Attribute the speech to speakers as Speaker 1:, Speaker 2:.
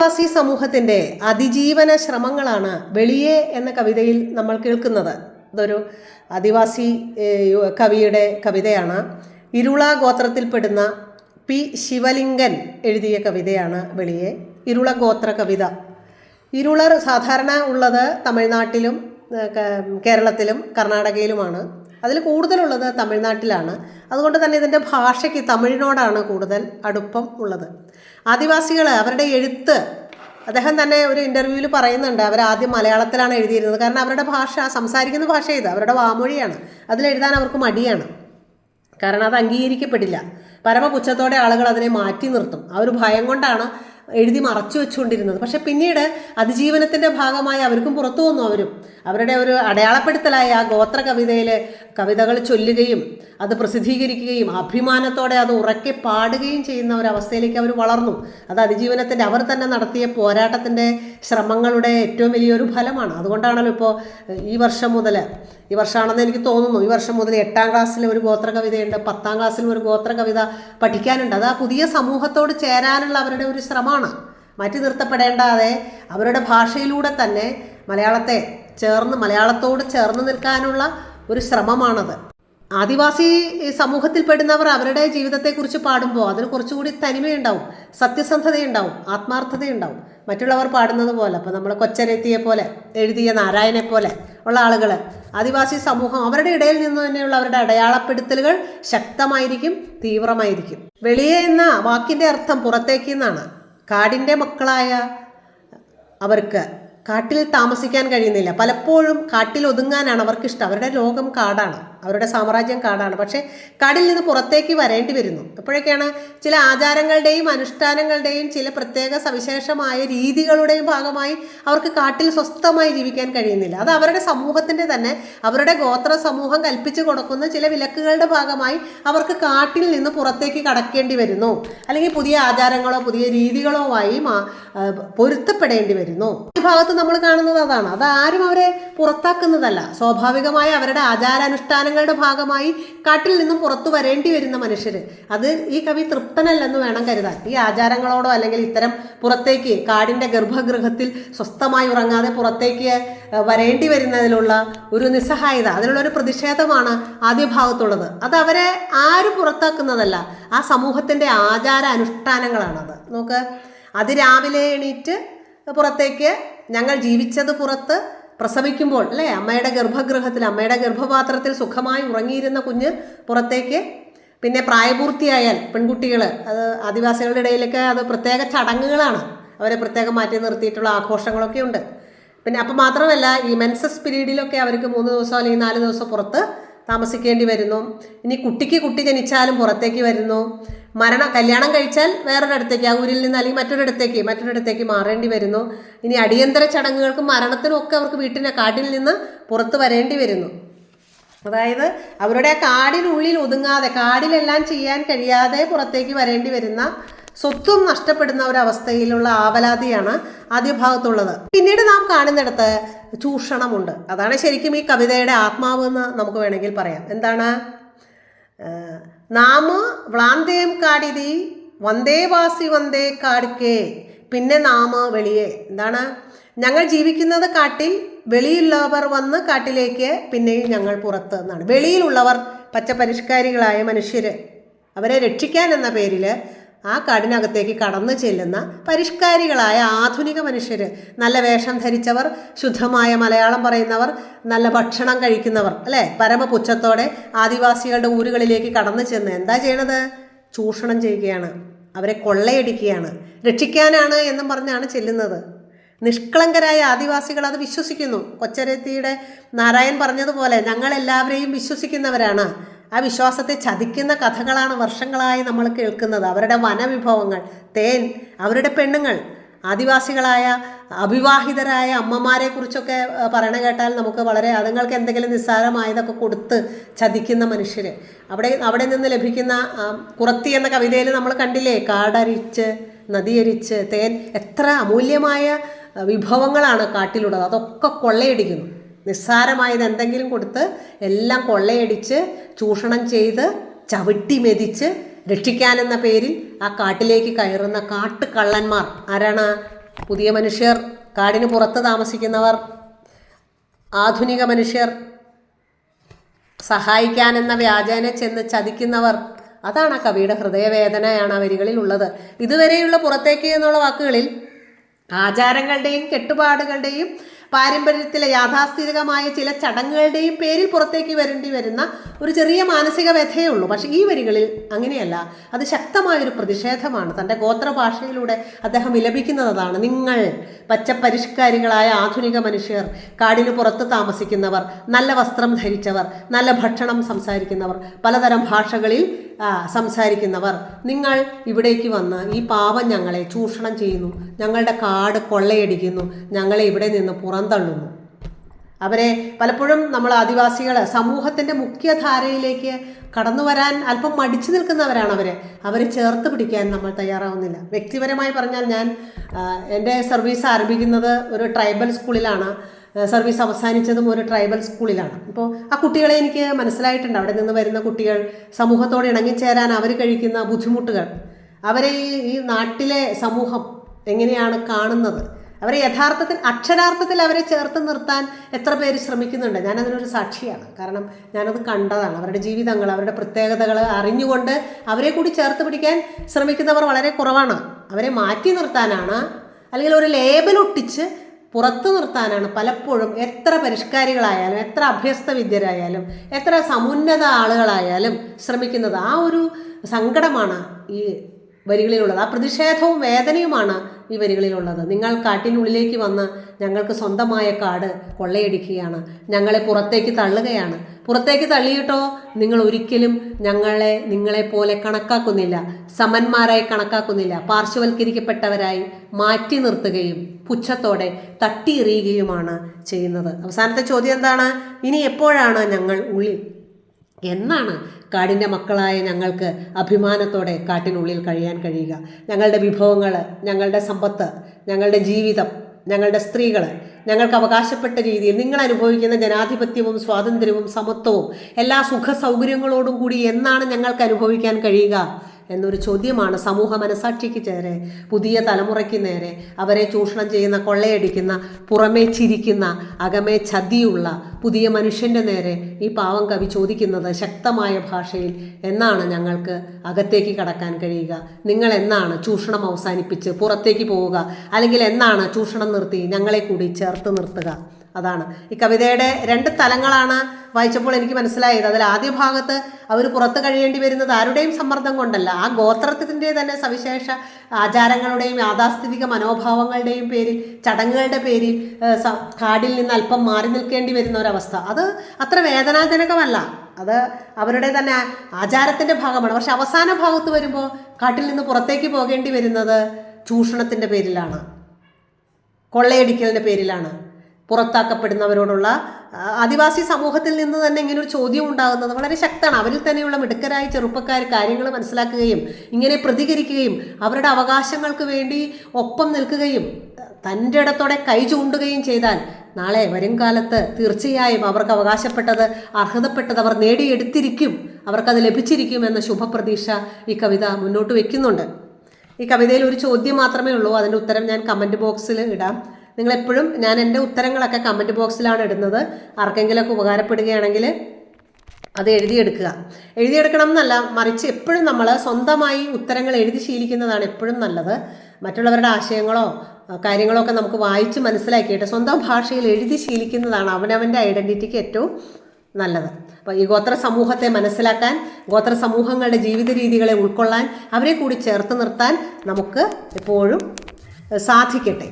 Speaker 1: ആദിവാസി സമൂഹത്തിന്റെ അതിജീവന ശ്രമങ്ങളാണ് വെളിയെ എന്ന കവിതയിൽ നമ്മൾ കേൾക്കുന്നത്. അതൊരു ആദിവാസി കവിയുടെ കവിതയാണ്. ഇരുള ഗോത്രത്തിൽപ്പെടുന്ന പി ശിവലിംഗൻ എഴുതിയ കവിതയാണ് വെളിയെ. ഇരുള ഗോത്ര കവിത. ഇരുളർ സാധാരണ ഉള്ളത് തമിഴ്നാട്ടിലും കേരളത്തിലും കർണാടകയിലുമാണ്. അതിൽ കൂടുതലുള്ളത് തമിഴ്നാട്ടിലാണ്. അതുകൊണ്ട് തന്നെ ഇതിന്റെ ഭാഷയ്ക്ക് തമിഴിനോടാണ് കൂടുതൽ അടുപ്പം ഉള്ളത്. ആദിവാസികൾ അവരുടെ എഴുത്ത് അദ്ദേഹം തന്നെ ഒരു ഇന്റർവ്യൂവിൽ പറയുന്നുണ്ട് അവർ ആദ്യം മലയാളത്തിലാണ് എഴുതിയിരുന്നത്. കാരണം അവരുടെ ഭാഷ സംസാരിക്കുന്ന ഭാഷ ഇത് അവരുടെ വാമൊഴിയാണ്. അതിലെഴുതാൻ അവർക്ക് മടിയാണ്. കാരണം അത് അംഗീകരിക്കപ്പെടില്ല. പരമപുച്ഛത്തോടെ ആളുകൾ അതിനെ മാറ്റി നിർത്തും. ആ ഒരു ഭയം കൊണ്ടാണ് എഴുതി മറച്ചു വെച്ചുകൊണ്ടിരുന്നത്. പക്ഷെ പിന്നീട് അതിജീവനത്തിന്റെ ഭാഗമായി അവർക്കും പുറത്തു വന്നു അവരും. അവരുടെ ഒരു അടയാളപ്പെടുത്തലായ ആ ഗോത്ര കവിതയിൽ കവിതകൾ ചൊല്ലുകയും അത് പ്രസിദ്ധീകരിക്കുകയും അഭിമാനത്തോടെ അത് ഉറക്കെ പാടുകയും ചെയ്യുന്ന ഒരു അവസ്ഥയിലേക്ക് അവർ വളർന്നു. അത് അതിജീവനത്തിന്റെ അവർ തന്നെ നടത്തിയ പോരാട്ടത്തിന്റെ ശ്രമങ്ങളുടെ ഏറ്റവും വലിയൊരു ഫലമാണ്. അതുകൊണ്ടാണല്ലോ ഇപ്പോൾ ഈ വർഷം മുതൽ ഈ വർഷമാണെന്ന് എനിക്ക് തോന്നുന്നു ഈ വർഷം മുതൽ എട്ടാം ക്ലാസ്സിൽ ഒരു ഗോത്ര കവിതയുണ്ട് പത്താം ക്ലാസ്സിൽ ഒരു ഗോത്ര കവിത പഠിക്കാനുണ്ട്. അത് ആ പുതിയ സമൂഹത്തോട് ചേരാനുള്ള അവരുടെ ഒരു ശ്രമമാണ്. മാറ്റി നിർത്തപ്പെടേണ്ടാതെ അവരുടെ ഭാഷയിലൂടെ തന്നെ മലയാളത്തെ ചേർന്ന് മലയാളത്തോട് ചേർന്ന് നിൽക്കാനുള്ള ഒരു ശ്രമമാണത്. ആദിവാസി സമൂഹത്തിൽപ്പെടുന്നവർ അവരുടെ ജീവിതത്തെക്കുറിച്ച് പാടുമ്പോൾ അതിന് കുറച്ചുകൂടി തനിമയുണ്ടാവും സത്യസന്ധതയുണ്ടാവും ആത്മാർത്ഥതയുണ്ടാവും. മറ്റുള്ളവർ പാടുന്നത് പോലെ അപ്പോൾ നമ്മൾ കൊച്ചരെത്തിയെ പോലെ എഴുതിയ നാരായണനെ പോലെ ഉള്ള ആളുകൾ ആദിവാസി സമൂഹം അവരുടെ ഇടയിൽ നിന്ന് തന്നെയുള്ള അവരുടെ അടയാളപ്പെടുത്തലുകൾ ശക്തമായിരിക്കും തീവ്രമായിരിക്കും. വെളിയെ എന്ന വാക്കിന്റെ അർത്ഥം പുറത്തേക്ക് എന്നാണ് കാടിന്റെ മക്കളായ അവർക്ക് കാട്ടിൽ താമസിക്കാൻ കഴിയുന്നില്ല. പലപ്പോഴും കാട്ടിൽ ഒതുങ്ങാനാണ് അവർക്കിഷ്ടം. അവരുടെ ലോകം കാടാണ്. അവരുടെ സാമ്രാജ്യം കാടാണ്. പക്ഷേ കാടിൽ നിന്ന് പുറത്തേക്ക് വരേണ്ടി വരുന്നു. അപ്പോഴൊക്കെയാണ് ചില ആചാരങ്ങളുടെയും അനുഷ്ഠാനങ്ങളുടെയും ചില പ്രത്യേക സവിശേഷമായ രീതികളുടെയും ഭാഗമായി അവർക്ക് കാട്ടിൽ സ്വസ്ഥമായി ജീവിക്കാൻ കഴിയുന്നില്ല. അത് അവരുടെ സമൂഹത്തിന്റെ തന്നെ അവരുടെ ഗോത്ര സമൂഹം കൽപ്പിച്ചു കൊടുക്കുന്ന ചില വിലക്കുകളുടെ ഭാഗമായി അവർക്ക് കാട്ടിൽ നിന്ന് പുറത്തേക്ക് കടക്കേണ്ടി വരുന്നു. അല്ലെങ്കിൽ പുതിയ ആചാരങ്ങളോ പുതിയ രീതികളോ ആയി പൊരുത്തപ്പെടേണ്ടി വരുന്നു. ഈ ഭാഗത്ത് നമ്മൾ കാണുന്നത് അതാണ്. അത് ആരും അവരെ പുറത്താക്കുന്നതല്ല. സ്വാഭാവികമായി അവരുടെ ആചാരാനുഷ്ഠാനങ്ങളുടെ ഭാഗമായി കാട്ടിൽ നിന്നും പുറത്തു വരേണ്ടി വരുന്ന മനുഷ്യർ അത് ഈ കവി തൃപ്തനല്ലെന്ന് വേണം കരുതാൻ. ഈ ആചാരങ്ങളോടോ അല്ലെങ്കിൽ ഇത്തരം പുറത്തേക്ക് കാടിന്റെ ഗർഭഗൃഹത്തിൽ സ്വസ്ഥമായി ഉറങ്ങാതെ പുറത്തേക്ക് വരേണ്ടി വരുന്നതിലുള്ള ഒരു നിസ്സഹായത അതിനുള്ള ഒരു പ്രതിഷേധമാണ് ആദ്യ ഭാഗത്തുള്ളത്. അത് അവരെ ആരും പുറത്താക്കുന്നതല്ല. ആ സമൂഹത്തിന്റെ ആചാര അനുഷ്ഠാനങ്ങളാണത് നോക്ക് അതിരാവിലെ എണീറ്റ് പുറത്തേക്ക് ഞങ്ങൾ ജീവിച്ചത് പുറത്ത് പ്രസവിക്കുമ്പോൾ അല്ലേ? അമ്മയുടെ ഗർഭഗൃഹത്തിൽ അമ്മയുടെ ഗർഭപാത്രത്തിൽ സുഖമായി ഉറങ്ങിയിരുന്ന കുഞ്ഞ് പുറത്തേക്ക്. പിന്നെ പ്രായപൂർത്തിയായാൽ പെൺകുട്ടികൾ അത് ആദിവാസികളുടെ ഇടയിലൊക്കെ അത് പ്രത്യേക ചടങ്ങുകളാണ്. അവരെ പ്രത്യേകം മാറ്റി നിർത്തിയിട്ടുള്ള ആഘോഷങ്ങളൊക്കെ ഉണ്ട്. പിന്നെ അപ്പം മാത്രമല്ല ഈ മെൻസസ് പീരീഡിലൊക്കെ അവർക്ക് മൂന്ന് ദിവസം അല്ലെങ്കിൽ നാല് ദിവസം പുറത്ത് താമസിക്കേണ്ടി വരുന്നു. ഇനി കുട്ടിക്ക് കുട്ടി ജനിച്ചാലും പുറത്തേക്ക് വരുന്നു. മരണ കല്യാണം കഴിച്ചാൽ വേറൊരിടത്തേക്ക് ആ ഊരിൽ നിന്ന് അല്ലെങ്കിൽ മറ്റൊരിടത്തേക്ക് മറ്റൊരിടത്തേക്ക് മാറേണ്ടി വരുന്നു. ഇനി അടിയന്തര ചടങ്ങുകൾക്കും മരണത്തിനും ഒക്കെ അവർക്ക് വീട്ടിന്റെ കാട്ടിൽ നിന്ന് പുറത്തു വരേണ്ടി വരുന്നു. അതായത് അവരുടെ കാടിനുള്ളിൽ ഒതുങ്ങാതെ കാടിലെല്ലാം ചെയ്യാൻ കഴിയാതെ പുറത്തേക്ക് വരേണ്ടി വരുന്ന സ്വത്തും നഷ്ടപ്പെടുന്ന ഒരു അവസ്ഥയിലുള്ള ആവലാതിയാണ് ആദ്യ ഭാഗത്തുള്ളത് പിന്നീട് നാം കാണുന്നിടത്ത് ചൂഷണമുണ്ട്. അതാണ് ശരിക്കും ഈ കവിതയുടെ ആത്മാവ് എന്ന് നമുക്ക് വേണമെങ്കിൽ പറയാം. എന്താണ്? നാമ വ്ളാന്തേം കാടിതി വന്ദേവാസി വന്ദേ കാടുക്കേ പിന്നെ നാമ വെളിയെ. എന്താണ്? ഞങ്ങൾ ജീവിക്കുന്നത് കാട്ടിൽ വെളിയിലുള്ളവർ വന്ന് കാട്ടിലേക്ക് പിന്നെയും ഞങ്ങൾ പുറത്ത് എന്നാണ്. വെളിയിലുള്ളവർ പച്ചപരിഷ്കാരികളായ മനുഷ്യർ അവരെ രക്ഷിക്കാൻ എന്ന പേരിൽ ആ കാടിനകത്തേക്ക് കടന്നു ചെല്ലുന്ന പരിഷ്കാരികളായ ആധുനിക മനുഷ്യർ നല്ല വേഷം ധരിച്ചവർ ശുദ്ധമായ മലയാളം പറയുന്നവർ നല്ല ഭക്ഷണം കഴിക്കുന്നവർ അല്ലേ? പരമപുച്ഛത്തോടെ ആദിവാസികളുടെ ഊരുകളിലേക്ക് കടന്നു ചെന്ന് എന്താ ചെയ്യണത്? ചൂഷണം ചെയ്യുകയാണ്. അവരെ കൊള്ളയടിക്കുകയാണ്. രക്ഷിക്കാനാണ് എന്നും പറഞ്ഞാണ് ചെല്ലുന്നത്. നിഷ്കളങ്കരായ ആദിവാസികൾ അത് വിശ്വസിക്കുന്നു. കൊച്ചരത്തിയുടെ നാരായൺ പറഞ്ഞതുപോലെ ഞങ്ങളെല്ലാവരെയും വിശ്വസിക്കുന്നവരാണ്. ആ വിശ്വാസത്തെ ചതിക്കുന്ന കഥകളാണ് വർഷങ്ങളായി നമ്മൾ കേൾക്കുന്നത്. അവരുടെ വനവിഭവങ്ങൾ തേൻ അവരുടെ പെണ്ണുങ്ങൾ ആദിവാസികളായ അവിവാഹിതരായ അമ്മമാരെ കുറിച്ചൊക്കെ പറയണ കേട്ടാൽ നമുക്ക് വളരെ അതുങ്ങൾക്ക് എന്തെങ്കിലും നിസ്സാരമായതൊക്കെ കൊടുത്ത് ചതിക്കുന്ന മനുഷ്യർ അവിടെ അവിടെ നിന്ന് ലഭിക്കുന്ന കുറത്തി എന്ന കവിതയിൽ നമ്മൾ കണ്ടില്ലേ? കാടരിച്ച് നദിയരിച്ച് തേൻ എത്ര അമൂല്യമായ വിഭവങ്ങളാണ് കാട്ടിലുള്ളത്. അതൊക്കെ കൊള്ളയടിക്കുന്നു. നിസ്സാരമായത് എന്തെങ്കിലും കൊടുത്ത് എല്ലാം കൊള്ളയടിച്ച് ചൂഷണം ചെയ്ത് ചവിട്ടി മെതിച്ച് രക്ഷിക്കാനെന്ന പേരിൽ ആ കാട്ടിലേക്ക് കയറുന്ന കാട്ടുകള്ളന്മാർ. ആരാണ്? പുതിയ മനുഷ്യർ. കാടിന് പുറത്ത് താമസിക്കുന്നവർ. ആധുനിക മനുഷ്യർ. സഹായിക്കാനെന്ന വ്യാജേന ചെന്ന് ചതിക്കുന്നവർ. അതാണ് ആ കവിയുടെ ഹൃദയവേദനയാണ് ആ വരികളിൽ ഉള്ളത്. ഇതുവരെയുള്ള പുറത്തേക്ക് എന്നുള്ള വാക്കുകളിൽ ആചാരങ്ങളുടെയും കെട്ടുപാടുകളുടെയും പാരമ്പര്യത്തിലെ യാഥാസ്ഥിതികമായ ചില ചടങ്ങുകളുടെയും പേരിൽ പുറത്തേക്ക് വരേണ്ടി വരുന്ന ഒരു ചെറിയ മാനസിക വ്യഥയേ ഉള്ളൂ. പക്ഷേ ഈ വരികളിൽ അങ്ങനെയല്ല. അത് ശക്തമായൊരു പ്രതിഷേധമാണ്. തന്റെ ഗോത്രഭാഷയിലൂടെ അദ്ദേഹം വിലപിക്കുന്നതാണ്. നിങ്ങൾ പച്ചപ്പരിഷ്കാരികളായ ആധുനിക മനുഷ്യർ കാടിന് പുറത്ത് താമസിക്കുന്നവർ നല്ല വസ്ത്രം ധരിച്ചവർ നല്ല ഭക്ഷണം സംസാരിക്കുന്നവർ പലതരം ഭാഷകളിൽ സംസാരിക്കുന്നവർ. നിങ്ങൾ ഇവിടേക്ക് വന്ന് ഈ പാവം ഞങ്ങളെ ചൂഷണം ചെയ്യുന്നു. ഞങ്ങളുടെ കാട് കൊള്ളയടിക്കുന്നു. ഞങ്ങളെ ഇവിടെ നിന്ന് പുറന്തള്ളുന്നു അവരെ പലപ്പോഴും നമ്മൾ ആദിവാസികൾ സമൂഹത്തിന്റെ മുഖ്യധാരയിലേക്ക് കടന്നു വരാൻ അല്പം മടിച്ചു നിൽക്കുന്നവരാണ് അവരെ. അവരെ ചേർത്ത് പിടിക്കാൻ നമ്മൾ തയ്യാറാവുന്നില്ല. വ്യക്തിപരമായി പറഞ്ഞാൽ ഞാൻ എന്റെ സർവീസ് ആരംഭിക്കുന്നത് ഒരു ട്രൈബൽ സ്കൂളിലാണ്. സർവീസ് അവസാനിച്ചതും ഒരു ട്രൈബൽ സ്കൂളിലാണ്. അപ്പോൾ ആ കുട്ടികളെ എനിക്ക് മനസ്സിലായിട്ടുണ്ട്. അവിടെ നിന്ന് വരുന്ന കുട്ടികൾ സമൂഹത്തോട് ഇണങ്ങിച്ചേരാൻ അവർ കഴിക്കുന്ന ബുദ്ധിമുട്ടുകൾ. അവരെ ഈ നാട്ടിലെ സമൂഹം എങ്ങനെയാണ് കാണുന്നത്? അവരെ യഥാർത്ഥത്തിൽ അക്ഷരാർത്ഥത്തിൽ അവരെ ചേർത്ത് നിർത്താൻ എത്ര പേര് ശ്രമിക്കുന്നുണ്ട്? ഞാനതിനൊരു സാക്ഷിയാണ്. കാരണം ഞാനത് കണ്ടതാണ്. അവരുടെ ജീവിതങ്ങൾ അവരുടെ പ്രത്യേകതകൾ അറിഞ്ഞുകൊണ്ട് അവരെ കൂടി ചേർത്ത് പിടിക്കാൻ ശ്രമിക്കുന്നവർ വളരെ കുറവാണ്. അവരെ മാറ്റി നിർത്താനാണ് അല്ലെങ്കിൽ ഒരു ലേബൽ ഒട്ടിച്ച് പുറത്തു നിർത്താനാണ് പലപ്പോഴും എത്ര പരിഷ്കാരികളായാലും എത്ര അഭ്യസ്ത വിദ്യരായാലും എത്ര സമുന്നത ആളുകളായാലും ശ്രമിക്കുന്നത്. ആ ഒരു സങ്കടമാണ് ഈ വരികളിലുള്ളത്. ആ പ്രതിഷേധവും വേദനയുമാണ് ഈ വരികളിലുള്ളത്. നിങ്ങൾ കാട്ടിനുള്ളിലേക്ക് വന്ന് ഞങ്ങൾക്ക് സ്വന്തമായ കാട് കൊള്ളയടിക്കുകയാണ്. ഞങ്ങളെ പുറത്തേക്ക് തള്ളുകയാണ്. പുറത്തേക്ക് തള്ളിയിട്ടോ? നിങ്ങൾ ഒരിക്കലും ഞങ്ങളെ നിങ്ങളെപ്പോലെ കണക്കാക്കുന്നില്ല. സമന്മാരായി കണക്കാക്കുന്നില്ല. പാർശ്വവൽക്കരിക്കപ്പെട്ടവരായി മാറ്റി നിർത്തുകയും പുച്ഛത്തോടെ തട്ടിയെറിയുകയുമാണ് ചെയ്യുന്നത്. അവസാനത്തെ ചോദ്യം എന്താണ്? ഇനി എപ്പോഴാണ് ഞങ്ങൾ ഉള്ളിൽ എന്നാണ് കാടിന്റെ മക്കളായ ഞങ്ങൾക്ക് അഭിമാനത്തോടെ കാട്ടിനുള്ളിൽ കഴിയാൻ കഴിയുക. ഞങ്ങളുടെ വിഭവങ്ങൾ ഞങ്ങളുടെ സമ്പത്ത് ഞങ്ങളുടെ ജീവിതം ഞങ്ങളുടെ സ്ത്രീകൾ ഞങ്ങൾക്ക് അവകാശപ്പെട്ട രീതിയിൽ നിങ്ങൾ അനുഭവിക്കുന്ന ജനാധിപത്യവും സ്വാതന്ത്ര്യവും സമത്വവും എല്ലാ സുഖ സൗകര്യങ്ങളോടും കൂടി എന്നാണ് ഞങ്ങൾക്ക് അനുഭവിക്കാൻ കഴിയുക. എന്നൊരു ചോദ്യമാണ് സമൂഹ മനസാക്ഷിക്ക് ചേരെ പുതിയ തലമുറയ്ക്ക് നേരെ. അവരെ ചൂഷണം ചെയ്യുന്ന കൊള്ളയടിക്കുന്ന പുറമേ ചിരിക്കുന്ന അകമേ ചതിയുള്ള പുതിയ മനുഷ്യന്റെ നേരെ ഈ പാവം കവി ചോദിക്കുന്നത് ശക്തമായ ഭാഷയിൽ എന്നാണ് ഞങ്ങൾക്ക് അകത്തേക്ക് കടക്കാൻ കഴിയുക. നിങ്ങൾ എന്നാണ് ചൂഷണം അവസാനിപ്പിച്ച് പുറത്തേക്ക് പോവുക? അല്ലെങ്കിൽ എന്നാണ് ചൂഷണം നിർത്തി ഞങ്ങളെ കൂടി ചേർത്ത് നിർത്തുക? അതാണ്. ഈ കവിതയുടെ രണ്ട് തലങ്ങളാണ് വായിച്ചപ്പോൾ എനിക്ക് മനസ്സിലായത്. അതിൽ ആദ്യ ഭാഗത്ത് അവർ പുറത്ത് കഴിയേണ്ടി വരുന്നത് ആരുടെയും സമ്മർദ്ദം കൊണ്ടല്ല. ആ ഗോത്രത്തിന്റെ തന്നെ സവിശേഷ ആചാരങ്ങളുടെയും യാഥാസ്ഥിതിക മനോഭാവങ്ങളുടെയും പേരിൽ ചടങ്ങുകളുടെ പേരിൽ കാടിൽ നിന്ന് അല്പം മാറി നിൽക്കേണ്ടി വരുന്ന ഒരവസ്ഥ. അത് അത്ര വേദനാജനകമല്ല. അത് അവരുടെ തന്നെ ആചാരത്തിന്റെ ഭാഗമാണ്. പക്ഷെ അവസാന ഭാഗത്ത് വരുമ്പോൾ കാട്ടിൽ നിന്ന് പുറത്തേക്ക് പോകേണ്ടി വരുന്നത് ചൂഷണത്തിന്റെ പേരിലാണ്. കൊള്ളയടിക്കലിന്റെ പേരിലാണ്. പുറത്താക്കപ്പെടുന്നവരോടുള്ള ആദിവാസി സമൂഹത്തിൽ നിന്ന് തന്നെ ഇങ്ങനെ ഒരു ചോദ്യം ഉണ്ടാകുന്നത് വളരെ ശക്തമാണ്. അവരിൽ തന്നെയുള്ള മിടുക്കരായ ചെറുപ്പക്കാർ കാര്യങ്ങൾ മനസ്സിലാക്കുകയും ഇങ്ങനെ പ്രതികരിക്കുകയും അവരുടെ അവകാശങ്ങൾക്ക് വേണ്ടി ഒപ്പം നിൽക്കുകയും തന്റെ ഇടത്തോടെ കൈ ചൂണ്ടുകയും ചെയ്താൽ നാളെ വരും കാലത്ത് തീർച്ചയായും അവർക്ക് അവകാശപ്പെട്ടത് അർഹതപ്പെട്ടത് അവർ നേടിയെടുത്തിരിക്കും. അവർക്കത് ലഭിച്ചിരിക്കും എന്ന ശുഭപ്രതീക്ഷ ഈ കവിത മുന്നോട്ട് വയ്ക്കുന്നുണ്ട് ഈ കവിതയിൽ ഒരു ചോദ്യം മാത്രമേ ഉള്ളൂ. അതിന്റെ ഉത്തരം ഞാൻ കമന്റ് ബോക്സിൽ ഇടാം. നിങ്ങളെപ്പോഴും ഞാൻ എന്റെ ഉത്തരങ്ങളൊക്കെ കമന്റ് ബോക്സിലാണ് ഇടുന്നത്. ആർക്കെങ്കിലുമൊക്കെ ഉപകാരപ്പെടുകയാണെങ്കിൽ അത് എഴുതിയെടുക്കുക. എഴുതിയെടുക്കണം എന്നല്ല മറിച്ച് എപ്പോഴും നമ്മൾ സ്വന്തമായി ഉത്തരങ്ങൾ എഴുതി ശീലിക്കുന്നതാണ് എപ്പോഴും നല്ലത്. മറ്റുള്ളവരുടെ ആശയങ്ങളോ കാര്യങ്ങളോ ഒക്കെ നമുക്ക് വായിച്ച് മനസ്സിലാക്കിയിട്ട് സ്വന്തം ഭാഷയിൽ എഴുതി ശീലിക്കുന്നതാണ് അവനവന്റെ ഐഡന്റിറ്റിക്ക് ഏറ്റവും നല്ലത്. അപ്പോൾ ഈ ഗോത്ര സമൂഹത്തെ മനസ്സിലാക്കാൻ ഗോത്ര സമൂഹങ്ങളുടെ ജീവിത രീതികളെ ഉൾക്കൊള്ളാൻ അവരെ കൂടി ചേർത്ത് നിർത്താൻ നമുക്ക് എപ്പോഴും സാധിക്കട്ടെ.